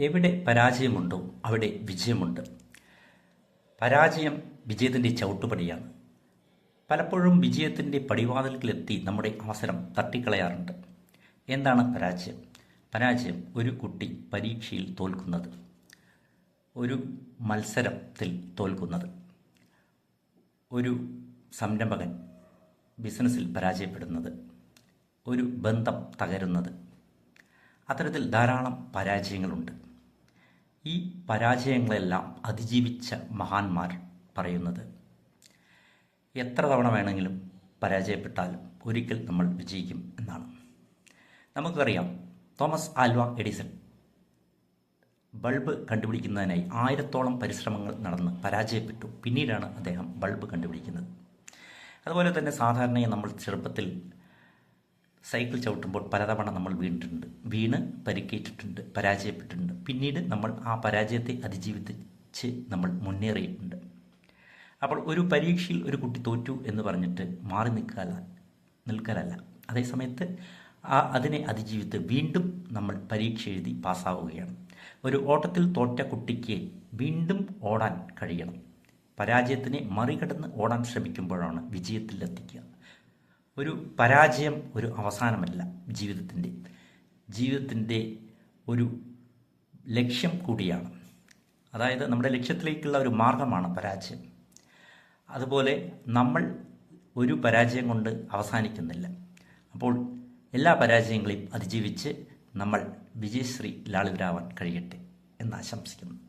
എവിടെ പരാജയമുണ്ടോ അവിടെ വിജയമുണ്ട്. പരാജയം വിജയത്തിന്റെ ചവിട്ടുപടിയാണ്. പലപ്പോഴും വിജയത്തിന്റെ പടിവാതിൽക്കിലെത്തി നമ്മുടെ അവസരം തട്ടിക്കളയാറുണ്ട്. എന്താണ് പരാജയം? പരാജയം ഒരു കുട്ടി പരീക്ഷയിൽ തോൽക്കുന്നത്. ഒരു മത്സരത്തിൽ തോൽക്കുന്നത്. ഒരു സംരംഭകൻ ബിസിനസ്സിൽ പരാജയപ്പെടുന്നത്. ഒരു ബന്ധം തകരുന്നത്. അത്തരത്തിൽ ധാരാളം പരാജയങ്ങളുണ്ട്. ഈ പരാജയങ്ങളെല്ലാം അതിജീവിച്ച മഹാന്മാർ പറയുന്നത്. എത്ര തവണ വേണമെങ്കിലും പരാജയപ്പെട്ടാലും ഒരിക്കൽ നമ്മൾ വിജയിക്കും എന്നാണ്. നമുക്കറിയാം തോമസ് ആൽവ എഡിസൺ ബൾബ് കണ്ടുപിടിക്കുന്നതിനായി ആയിരത്തോളം പരിശ്രമങ്ങൾ നടന്ന് പരാജയപ്പെട്ടു. പിന്നീടാണ് അദ്ദേഹം ബൾബ് കണ്ടുപിടിക്കുന്നത്. അതുപോലെ തന്നെ സാധാരണയായി നമ്മൾ ചെറുപ്പത്തിൽ സൈക്കിൾ ചവിട്ടുമ്പോൾ പലതവണ നമ്മൾ വീണിട്ടുണ്ട്. വീണ് പരിക്കേറ്റിട്ടുണ്ട് പരാജയപ്പെട്ടിട്ടുണ്ട്. പിന്നീട് നമ്മൾ ആ പരാജയത്തെ അതിജീവിച്ച് നമ്മൾ മുന്നേറിയിട്ടുണ്ട്. അപ്പോൾ ഒരു പരീക്ഷയിൽ ഒരു കുട്ടി തോറ്റു എന്ന് പറഞ്ഞിട്ട് മാറി നിൽക്കാല നിൽക്കലല്ല. അതേസമയത്ത് ആ അതിനെ അതിജീവിച്ച് വീണ്ടും നമ്മൾ പരീക്ഷ എഴുതി പാസ്സാവുകയാണ്. ഒരു ഓട്ടത്തിൽ തോറ്റ കുട്ടിക്ക് വീണ്ടും ഓടാൻ കഴിയണം. പരാജയത്തിനെ മറികടന്ന് ഓടാൻ ശ്രമിക്കുമ്പോഴാണ് വിജയത്തിലെത്തിക്കുക. ഒരു പരാജയം ഒരു അവസാനമല്ല ജീവിതത്തിന്റെ. ജീവിതത്തിന്റെ ഒരു ലക്ഷ്യം കൂടിയാണ്. അതായത് നമ്മുടെ ലക്ഷ്യത്തിലേക്കുള്ള ഒരു മാർഗമാണ് പരാജയം. അതുപോലെ നമ്മൾ ഒരു പരാജയം കൊണ്ട് അവസാനിക്കുന്നില്ല. അപ്പോൾ എല്ലാ പരാജയങ്ങളെയും അതിജീവിച്ച് നമ്മൾ വിജയശ്രീ ലാളിതരാവാൻ കഴിയട്ടെ എന്ന് ആശംസിക്കുന്നു.